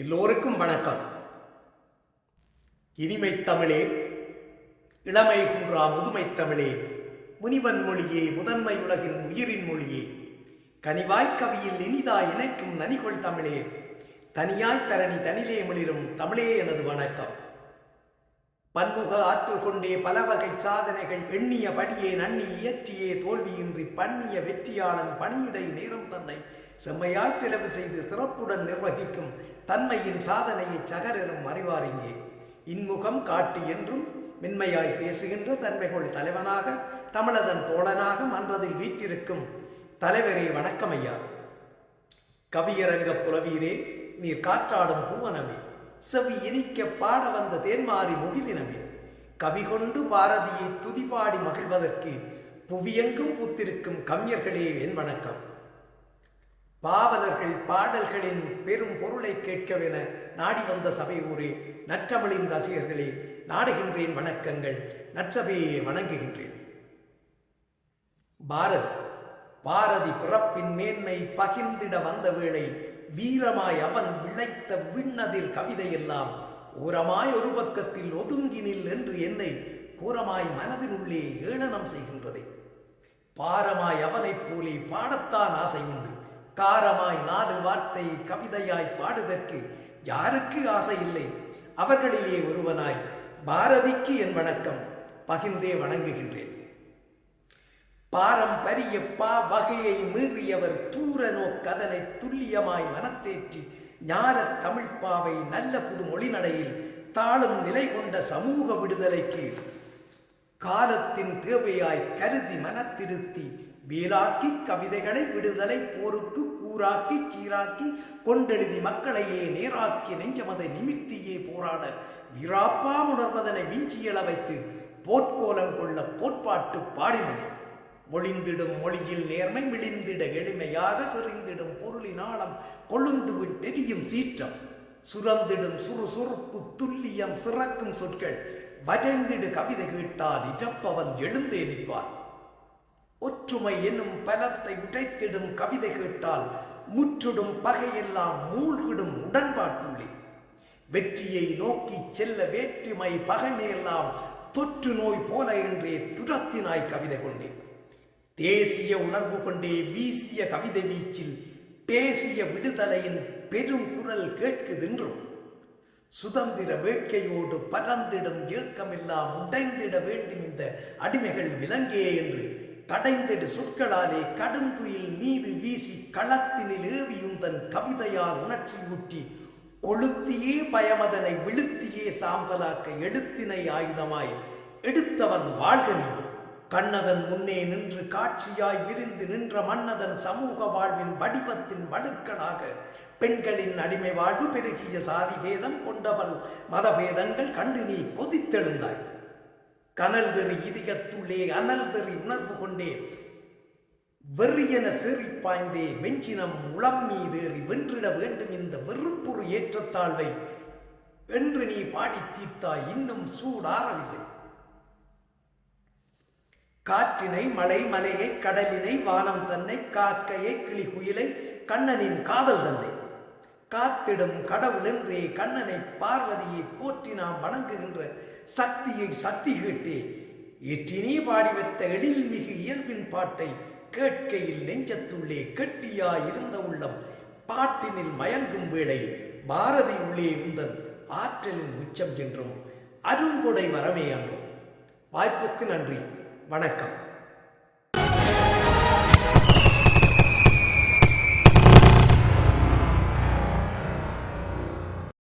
எல்லோருக்கும் வணக்கம். இனிமை தமிழே இளமை குன்றா முதுமை தமிழே முனிவன் மொழியே முதன்மை உலகின் உயிரின் மொழியே கனிவாய்க் கவியில் இனிதாய் இணைக்கும் நனிகொள் தமிழே தனியாய் தரணி தனிலே மிளிரும் தமிழே எனது வணக்கம். பன்முக ஆற்றல் கொண்டே பல வகை சாதனைகள் எண்ணிய படியே நன்னி இயற்றியே தோல்வியின்றி பண்ணிய வெற்றியாளன் பணியிடை நேரம் தன்னை செம்மையாய் செலவு செய்து சிறப்புடன் நிர்வகிக்கும் தன்மையின் சாதனையை சகரரும் அறிவார் இங்கே. இன்முகம் காட்டி என்றும் மென்மையாய் பேசுகின்ற தன்மைகள் தலைவனாக தமிழதன் தோழனாக மன்றதில் வீற்றிருக்கும் தலைவரே வணக்கம் ஐயா கவியரங்க புலவீரே நீர் காற்றாடும் பூவனமே. செவி இனிக்க பாட வந்த தேன்மாரி முகிலினமே. கவி கொண்டு பாரதியை துதிபாடி மகிழ்வதற்கு புவியெங்கும் பூத்திருக்கும் கம்யர்களே என் வணக்கம். பாவலர்கள் பாடல்களின் பெரும் பொருளை கேட்கவென நாடி வந்த சபை ஊரே நற்றமிழின் ரசிகர்களே நாடுகின்றேன் வணக்கங்கள் நற்சபையே வணங்குகின்றேன். பாரதி பாரதி பிறப்பின் மேன்மை பகிர்ந்திட வந்த வேளை வீரமாய் அவன் விளைத்த விண்ணதில் கவிதையெல்லாம் ஓரமாய் ஒரு பக்கத்தில் ஒதுங்கினில் என்று என்னை கூரமாய் மனதினுள்ளே ஏளனம் செய்கின்றதே. பாரமாய் அவனைப் போலே பாடத்தான் ஆசை உண்டு. காரமாய் நாலு வார்த்தை கவிதையாய் பாடுதற்கு யாருக்கு ஆசை இல்லை? அவர்களிலே ஒருவனாய் பாரதிக்கு என் வணக்கம். பகிர்ந்தே வணங்குகின்றேன். பாரம்பரிய பா வகையை மீறியவர் தூர நோக்கதனை துல்லியமாய் மனத்தேற்றி ஞான தமிழ்ப்பாவை நல்ல புது மொழிநடையில் தாழும் நிலை கொண்ட சமூக விடுதலைக்கு காலத்தின் தேவையாய் கருதி மனத்திருத்தி வேலாக்கி கவிதைகளை விடுதலை போருக்கு கூறாக்கி சீராக்கி கொண்டெழுதி மக்களையே நேராக்கி நெஞ்சமதை நிமித்தியே போராட விராப்பா உணர்வதனை வீஞ்சியள வைத்து போர்க்கோலம் கொள்ள போட்பாட்டு பாடினேன். மொழிந்திடும் மொழியில் நேர்மை விழிந்திட எளிமையாக செறிந்திடும் பொருளினாளம் கொழுந்து தெரியும் சீற்றம். சுரந்திடும் சுறுசுறுப்பு துல்லியம் சிறக்கும் சொற்கள். வரைந்திடு கவிதை கேட்டால் இஜப்பவன் எழுந்தே நிற்பான். ஒற்றுமை என்னும் பலத்தை உடைத்திடும் கவிதை கேட்டால் முற்றுடும் பகையெல்லாம் மூழ்கிடும் உடன்பாட்டுள்ளே. வெற்றியை நோக்கி செல்ல வேற்றுமை பகைமையெல்லாம் தொற்று நோய் போல என்றே துரத்தினாய் கவிதை கொண்டேன் தேசிய உணர்வு கொண்டே வீசிய கவிதை வீச்சில் பேசிய விடுதலையின் பெரும் குரல் கேட்குதென்றும் சுதந்திர வேட்கையோடு பறந்திடும் ஏக்கமெல்லாம் உடைந்திட வேண்டும் இந்த அடிமைகள் விலங்கே என்று கடைந்திடு சொற்களாலே கடுந்துயில் மீது வீசி களத்தினில் ஏவியும் தன் கவிதையால் உணர்ச்சி ஊற்றி கொளுத்தியே பயமதனை விழுத்தியே சாம்பலாக்க எழுத்தினை ஆயுதமாய் எடுத்தவன் வாழ்கனி கண்ணதன் முன்னே நின்று காட்சியாய் விரிந்து நின்ற மன்னதன் சமூக வாழ்வின் வடிவத்தின் வழுக்களாக பெண்களின் அடிமை வாழ்வு பெருகிய சாதி பேதம் கொண்டவள் மதபேதங்கள் கண்டு நீ கொதித்தெழுந்தாய். கனல் வெறி இதயத்துள்ளே அனல் வெறி உணர்வு கொண்டே வெறியென சேறி பாய்ந்தே வெஞ்சினம் உளம் மீதேறி வென்றிட வேண்டும் இந்த வெறுப்புறு ஏற்றத்தாழ்வை என்று நீ பாடி தீர்த்தாய் இன்னும் சூடாரவில்லை காற்றினை மலை மலையை கடலினை வானம் தன்னை காக்கையை கிளி குயிலை கண்ணனின் காதல் தன்னை. காத்திடும் கடவுள் என்றே கண்ணனை பார்வதியை போற்றி நாம் வணங்குகின்ற சக்தியை சக்தி கேட்டே ஏற்றினே பாடி வைத்த எழில்மிகு இயல்பின் பாட்டை கேட்கையில் நெஞ்சத்துள்ளே கெட்டியா இருந்த உள்ளம் பாட்டினில் மயங்கும் வேளை பாரதி உள்ளே உந்தன் ஆற்றலின் உச்சம் என்றும் அருங்கொடை வரமே அன்றோம். வாய்ப்புக்கு நன்றி. வணக்கம்.